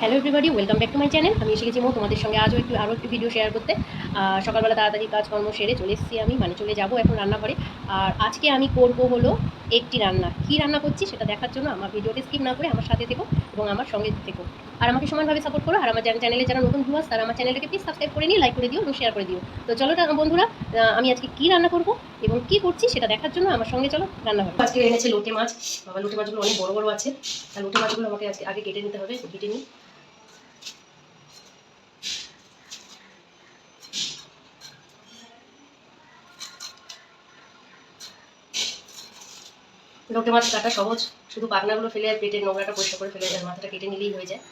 Hello everybody welcome back to my channel আমি এসে গেছি মো, তোমাদের সঙ্গে আজও একটু, আরও একটু ভিডিও শেয়ার করতে। সকালবেলা তাড়াতাড়ি কাজকর্ম সেরে চলে এসেছি আমি মানে চলে যাব এখন রান্নাঘরে। আর আজকে আমি করব হলো একটি রান্না। কী রান্না করছি সেটা দেখার জন্য আমার ভিডিওটি স্কিপ না করে আমার সাথে থেকো এবং আমার সঙ্গে থেকো। আর আমাকে সমানভাবে সাপোর্ট করো, আর আমার চ্যানেলে যারা নতুন ভিউয়ার্স তারা আমার চ্যানেলটাকে প্লিজ সাবস্ক্রাইব করে নিয়ে লাইক করে দিও, এবং শেয়ার করে দিও। তো চলো বন্ধুরা আমি আজকে কী রান্না করব এবং কী করছি সেটা দেখার জন্য আমার সঙ্গে চলো রান্নাঘরে। আজকে এনেছে লোটে মাছ। বাবা, লোটে মাছগুলো অনেক বড় বড় আছে। আর লোটে মাছগুলো আমাকে আজকে, আগে কেটে নিতে হবে, কেটে নিই। লোটে মাছ কাটা সহজ। শুধু পাখনাগুলো ফেলে আর পেটের নোংরাটা পরিষ্কার করে ফেলে মাথাটা কেটে নিলেই হয়ে যায়।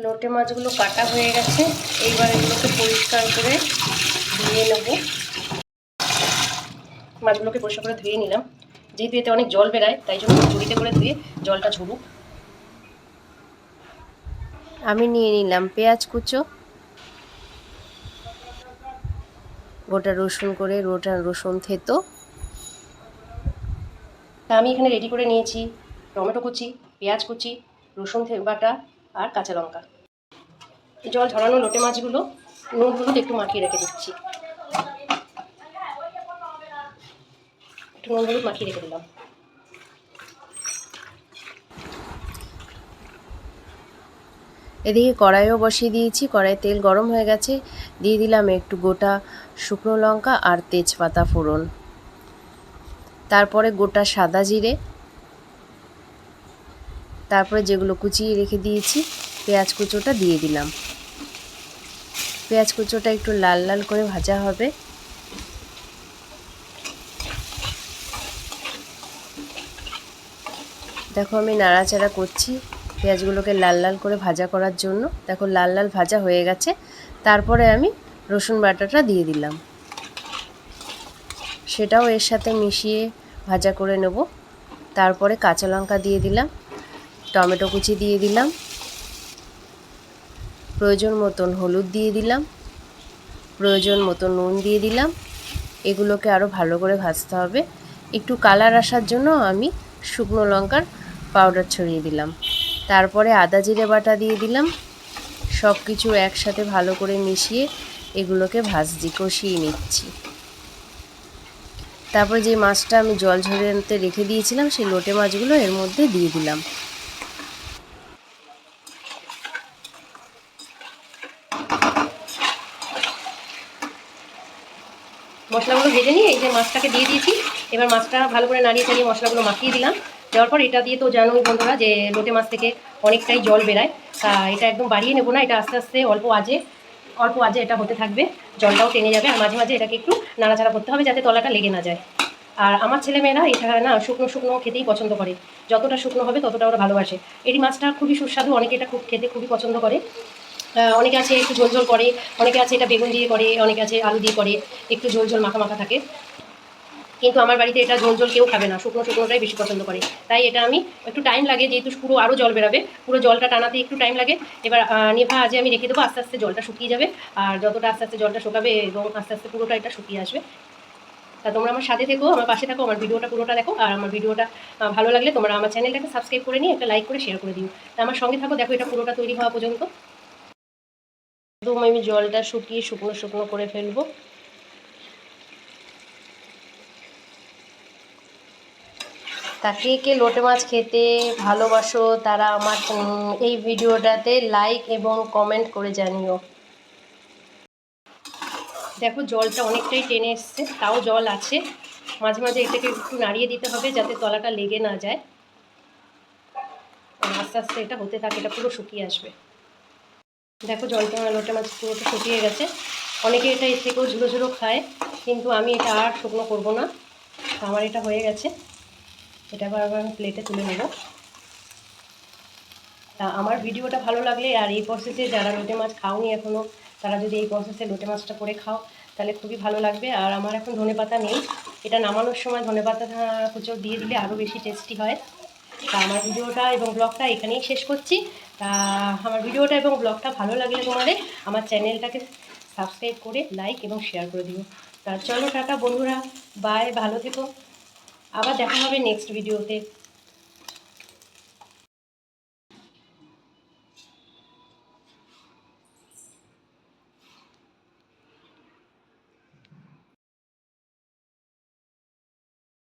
লোটে মাছগুলো কাটা হয়ে গেছে। এইবার এগুলোকে পরিষ্কার করে ধুয়ে নেব। মাছগুলোকে পরিষ্কার করে ধুয়ে নিলাম। যেহেতু এতে অনেক জল বেরায় তাই জন্য ঝুড়িতে করে ধুয়ে জলটা ঝরুক আমি নিয়ে নিলাম পেঁয়াজ কুচো গোটা রসুন করে গোটা রসুন থেতো। তা আমি এখানে রেডি করে নিয়েছি টমেটো কুচি পেঁয়াজ কুচি রসুন বাটা আর কাঁচা লঙ্কা। জল ঝরানো লোটে মাছগুলো নুন হলুদ একটু মাখিয়ে রেখে দিচ্ছি। একটু নুন হলুদ মাখিয়ে রেখে দিলাম। এদিকে কড়াইও বসিয়ে দিয়েছি কড়াই তেল গরম হয়ে গেছে। দিয়ে দিলাম একটু গোটা শুকনো লঙ্কা আর তেজপাতা ফোড়ন। তারপরে গোটা সাদা জিরে তারপরে যেগুলো কুচিয়ে রেখে দিয়েছি, পেঁয়াজ কুচোটা দিয়ে দিলাম। পেঁয়াজ কুচোটা একটু লাল লাল করে ভাজা হবে। দেখো আমি নাড়াচাড়া করছি পেঁয়াজগুলোকে লাল লাল করে ভাজা করার জন্য। দেখো লাল লাল ভাজা হয়ে গেছে। তারপরে আমি রসুন বাটাটা দিয়ে দিলাম। সেটাও এর সাথে মিশিয়ে ভাজা করে নেব। তারপরে কাঁচা লঙ্কা দিয়ে দিলাম। টমেটো কুচি দিয়ে দিলাম। প্রয়োজন মতন হলুদ দিয়ে দিলাম। প্রয়োজন মতো নুন দিয়ে দিলাম। এগুলোকে আরও ভালো করে ভাজতে হবে। একটু কালার আসার জন্য আমি শুকনো লঙ্কার পাউডার ছড়িয়ে দিলাম। তারপরে আদা জিরে বাটা দিয়ে দিলাম। সব কিছু একসাথে ভালো করে মিশিয়ে এগুলোকে ভাজছি কষিয়ে নিচ্ছি। তারপরে যে মাছটা আমি জল ঝরিয়ে রেখে দিয়েছিলাম, সেই লোটে মাছগুলো এর মধ্যে দিয়ে দিলাম। মশলাগুলো ভেজে নিয়ে এই যে মাছটাকে দিয়ে দিয়েছি। এবার মাছটা ভালো করে নাড়িয়ে চাড়িয়ে মশলাগুলো মাখিয়ে দিলাম। দেওয়ার পর এটা দিয়ে তো জানোই বন্ধুরা যে লোটে মাছ থেকে অনেকটাই জল বেরায়। তা এটা একদম বাড়িয়ে নেব না, এটা আস্তে আস্তে অল্প আজে অল্প আজে এটা হতে থাকবে। জলটাও টেনে যাবে আর মাঝে মাঝে এটাকে একটু নাড়াচাড়া করতে হবে যাতে তলাটা লেগে না যায়। আর আমার ছেলেমেয়েরা এটা না শুকনো শুকনো খেতেই পছন্দ করে। যতটা শুকনো হবে ততটা ওরা ভালোবাসে। এটি মাছটা খুবই সুস্বাদু, অনেকে এটা খুব খেতে খুবই পছন্দ করে। অনেকে আছে একটু ঝোল ঝোল করে, অনেকে আছে এটা বেগুন দিয়ে করে, অনেকে আছে আলু দিয়ে করে, একটু ঝোল ঝোল মাখা মাখা থাকে। কিন্তু আমার বাড়িতে এটা ঝোল ঝোল কেউ খাবে না, শুকনো শুকনোটাই বেশি পছন্দ করে। তাই এটা আমি একটু টাইম লাগে, যেহেতু পুরো আরও জল বেরাবে, পুরো জলটা টানাতে একটু টাইম লাগে। এবার নেভা আজে আমি রেখে দেবো, আস্তে আস্তে জলটা শুকিয়ে যাবে। আর যতটা আস্তে আস্তে জলটা শুকাবে এবং আস্তে আস্তে পুরোটা এটা শুকিয়ে আসবে। তা তোমরা আমার সাথে থেকো, আমার পাশে থাকো, আমার ভিডিওটা পুরোটা দেখো। আর আমার ভিডিওটা ভালো লাগলে তোমরা আমার চ্যানেলটাকে সাবস্ক্রাইব করে নিয়ে একটা লাইক করে শেয়ার করে দিও। তা আমার সঙ্গে থাকো, দেখো এটা পুরোটা তৈরি হওয়া পর্যন্ত। একদম আমি জলটা শুকিয়ে শুকনো শুকনো করে ফেলব। তাকে কে লোটে মাছ খেতে ভালোবাসো, তারা আমার এই ভিডিওটাতে লাইক এবং কমেন্ট করে জানিও। দেখো জলটা অনেকটাই টেনে এসছে, তাও জল আছে। মাঝে মাঝে এটাকে একটু নাড়িয়ে দিতে হবে যাতে তলাটা লেগে না যায়। আস্তে আস্তে এটা হতে থাকে, এটা পুরো শুকিয়ে আসবে। দেখো জলটা লোটে মাছ পুরোটা শুকিয়ে গেছে। অনেকে এটা এর থেকেও ঝুলো ঝুলো খায় কিন্তু আমি এটা আর শুকনো করব না। আমার এটা হয়ে গেছে। এটা আবার আবার আমি প্লেটে তুলে নেব। তা আমার ভিডিওটা ভালো লাগলে আর এই প্রসেসে যারা লোটে মাছ খাওনি এখনও তারা যদি এই প্রসেসে লোটে মাছটা করে খাও তাহলে খুবই ভালো লাগবে। আর আমার এখন ধনেপাতা নেই। এটা নামানোর সময় ধনেপাতা আহ, কুচো দিয়ে দিলে আরও বেশি টেস্টি হয়। তা আমার ভিডিওটা এবং ব্লগটা এখানেই শেষ করছি। তা আমার ভিডিওটা এবং ব্লগটা ভালো লাগলে তোমাদের আমার চ্যানেলটাকে সাবস্ক্রাইব করে লাইক এবং শেয়ার করে দিও। তা চলো টাটা বন্ধুরা বাই ভালো থেকো। আবার দেখা হবে নেক্সট ভিডিওতে